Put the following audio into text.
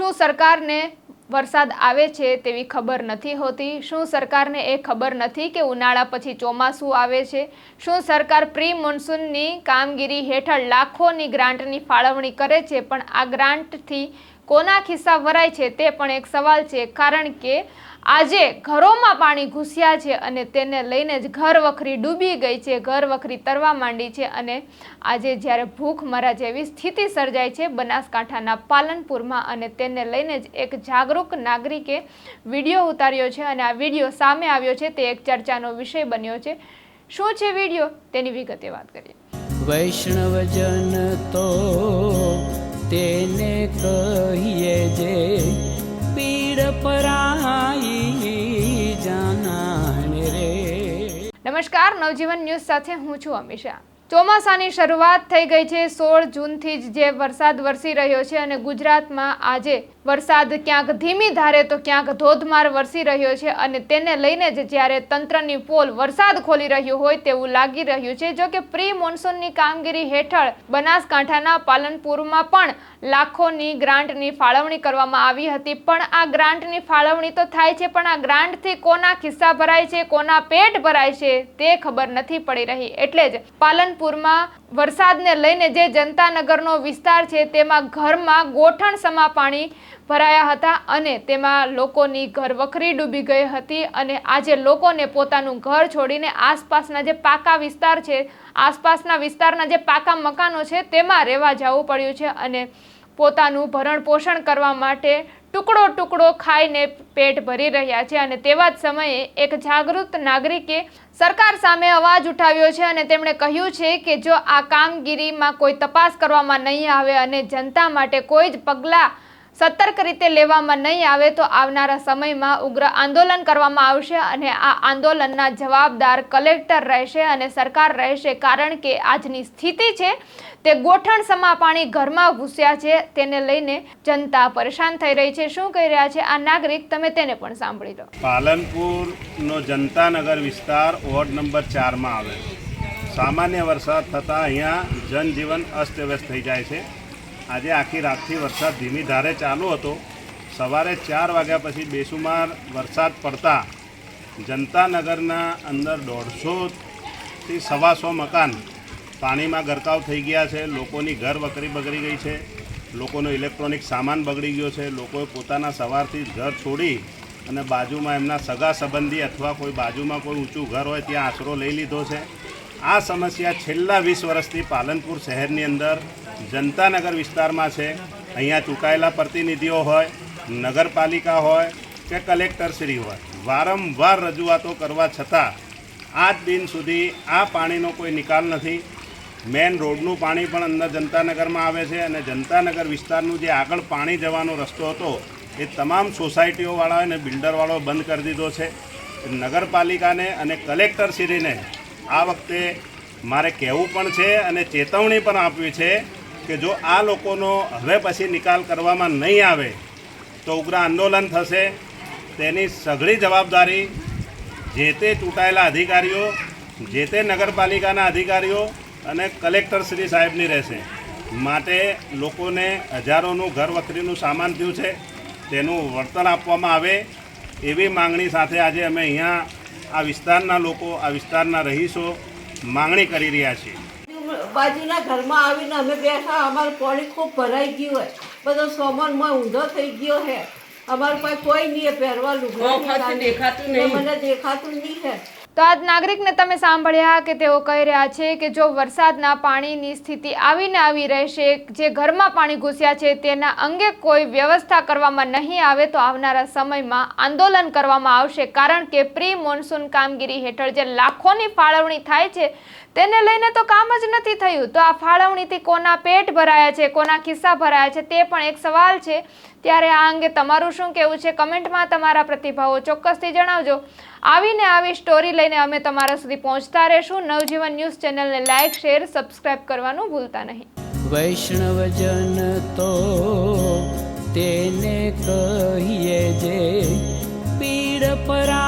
શું સરકારને વરસાદ આવે છે તેવી ખબર નથી હોતી? શું સરકારને એ ખબર નથી કે ઉનાળા પછી ચોમાસું આવે છે? શું સરકાર પ્રી મોન્સૂનની કામગીરી હેઠળ લાખોની ગ્રાન્ટની ફાળવણી કરે છે? પણ આ ગ્રાન્ટથી કોના ખિસ્સા ભરાય છે તે પણ એક સવાલ છે. કારણ કે આજે ઘરોમાં પાણી ઘૂસ્યા છે અને તેને લઈને જ ઘર વખરી ડૂબી ગઈ છે, ઘર વખરી તરવા માંડી છે અને આજે જ્યારે ભૂખ મરા જેવી સ્થિતિ સર્જાય છે બનાસકાંઠાના પાલનપુરમાં અને તેને લઈને જ એક જાગૃત નાગરિકે વીડિયો ઉતાર્યો છે અને આ વીડિયો સામે આવ્યો છે તે એક ચર્ચાનો વિષય બન્યો છે. શું છે વીડિયો? તેની વિગતે વાત કરીએ. વૈષ્ણવજન તો તેને કહીએ જે પીડ પરાઈ જાનાને રે. નમસ્કાર નવજીવન ન્યૂઝ સાથે હું છું અમિશા ચોમાસાની શરૂઆત થઈ ગઈ છે. સોળ જૂનથી જ જે વરસાદ વરસી રહ્યો છે અને ગુજરાતમાં આજે વરસાદ ક્યાંક ધીમી ધારે તો ક્યાંક ધોધમાર વરસી રહ્યો છે અને તેને લઈને જ જ્યારે તંત્રની પોલ વરસાદ ખોલી રહ્યું હોય તેવું લાગી રહ્યું છે. જો કે પ્રી મોન્સૂનની કામગીરી હેઠળ બનાસકાંઠાના પાલનપુરમાં પણ લાખોની ગ્રાન્ટની ફાળવણી કરવામાં આવી હતી. પણ આ ગ્રાન્ટની ફાળવણી તો થાય છે, પણ આ ગ્રાન્ટથી કોના ખિસ્સા ભરાય છે, કોના પેટ ભરાય છે, તે ખબર નથી પડી રહી. એટલે જ પાલનપુરમાં વરસાદને લઈને જે જનતાનગરનો વિસ્તાર છે, તેમાં ઘરમાં ગોઠણ સમા પાણી ભરાયા હતા અને તેમાં લોકોની ઘર વખરી ડૂબી ગઈ હતી અને આજે લોકોને પોતાનું ઘર છોડીને આસપાસના જે પાકા વિસ્તાર છે, આસપાસના વિસ્તારના જે પાકા મકાનો છે, તેમાં રહેવા જવું પડ્યું છે અને પોતાનું ભરણ પોષણ કરવા માટે ટુકડો ટુકડો ખાઈને પેટ ભરી રહ્યા છે અને તેવા જ સમયે એક જાગૃત નાગરિકે સરકાર સામે અવાજ ઉઠાવ્યો છે અને તેમણે કહ્યું છે કે જો આ કામગીરીમાં કોઈ તપાસ કરવામાં નહીં આવે અને જનતા માટે કોઈ જ પગલાં સતર્ક રીતે લેવામાં નહીં આવે તો આવનારા સમયમાં ઉગ્ર આંદોલન કરવામાં આવશે અને આ આંદોલનના જવાબદાર કલેક્ટર રહેશે અને સરકાર રહેશે કારણ કે આજની સ્થિતિ છે તે ગોઠણ સમા પાણી ઘરમાં ઘૂસ્યા છે. તેને લઈને જનતા પરેશાન થઈ રહી છે. શું કહી રહ્યા છે આ નાગરિક? તમે તેને પણ સાંભળી લો. પાલનપુરનો જનતાનગર વિસ્તાર વોર્ડ નંબર ચારમાં આવે સામાન્ય વરસાદ થતાં અહીંયા જનજીવન અસ્તવ્યસ્ત થઈ જાય છે. આજે આખી રાતથી વરસાદ ધીમી ધારે ચાલુ હતો. સવારે ચાર વાગ્યા પછી બેસુમાર વરસાદ પડતા જનતાનગરના અંદર દોઢસોથી સવાસો મકાન પાણીમાં ગરકાવ થઈ ગયા છે. લોકોની ઘર વકરી બગડી ગઈ છે. લોકોનો ઇલેક્ટ્રોનિક સામાન બગડી ગયો છે. લોકોએ પોતાના સવારથી ઘર છોડી અને બાજુમાં એમના સગા સંબંધી અથવા કોઈ બાજુમાં કોઈ ઊંચું ઘર હોય ત્યાં આશરો લઈ લીધો છે. આ સમસ્યા છેલ્લા વીસ વર્ષથી પાલનપુર શહેરની અંદર જનતાનગર વિસ્તારમાં છે. અહીંયા ચૂંટાયેલા પ્રતિનિધિઓ હોય, નગરપાલિકા હોય કે કલેક્ટરશ્રી હોય, વારંવાર રજૂઆતો કરવા છતાં આજ દિન સુધી આ પાણીનો કોઈ નિકાલ નથી. મેન રોડનું પાણી પણ અંદર જનતાનગરમાં આવે છે અને જનતાનગર વિસ્તારનું જે આગળ પાણી જવાનો રસ્તો હતો એ તમામ સોસાયટીઓવાળા અને બિલ્ડરવાળો બંધ કરી દીધો છે. નગરપાલિકાને અને કલેક્ટરશ્રીને આ વખતે મારે કહેવું પણ છે અને ચેતવણી પણ આપવી છે કે જો આ લોકોનો હવે પછી નિકાલ કરવામાં નહીં આવે તો ઉગ્ર આંદોલન થશે. તેની સઘળી જવાબદારી જે તે ચૂંટાયેલા અધિકારીઓ, જે તે નગરપાલિકાના અધિકારીઓ અને કલેક્ટર શ્રી સાહેબની રહેશે. માટે લોકોને હજારોનું ઘર વખરીનું સામાન થયું છે. તેનું વળતર આપવામાં આવે એવી માંગણી સાથે આજે અમે અહીંયા આ વિસ્તારના લોકો આ વિસ્તારના રહીશો માંગણી કરી રહ્યા છે. બાજુના ઘરમાં આવીને અમે બેઠા અમારું પાણી ખૂબ ભરાઈ ગયું હોય. બધો સામાનમાં ઊંધો થઈ ગયો હે અમારું પાસે કોઈ નહીં પહેરવા લુગડા દેખાતું નહીં. મને દેખાતું નહીં હે તો આજ નાગરિકને તમે સાંભળ્યા કે તેઓ કહી રહ્યા છે કે જો વરસાદના પાણીની સ્થિતિ આવીને આવી રહેશે, જે ઘરમાં પાણી ઘૂસ્યા છે, તેના અંગે કોઈ વ્યવસ્થા કરવામાં નહીં આવે તો આવનારા સમયમાં આંદોલન કરવામાં આવશે. કારણ કે પ્રી મોન્સૂન કામગીરી હેઠળ જે લાખોની ફાળવણી થાય છે, તેને લઈને તો કામ જ નથી થયું. તો આ ફાળવણીથી કોના પેટ ભરાયા છે, કોના ખિસ્સા ભરાયા છે, તે પણ એક સવાલ છે. ત્યારે આ અંગે તમારું શું કહેવું છે? કમેન્ટમાં તમારા પ્રતિભાવો ચોક્કસથી જણાવજો. આવીને આવી સ્ટોરી લઈને અમે તમારા સુધી પહોંચતા રહેશું. નવજીવન ન્યૂઝ ચેનલને લાઇક શેર, સબસ્ક્રાઇબ કરવાનું ભૂલતા નહીં. વૈષ્ણવજન તો તેને કહીએ જે પીડ પરાઈ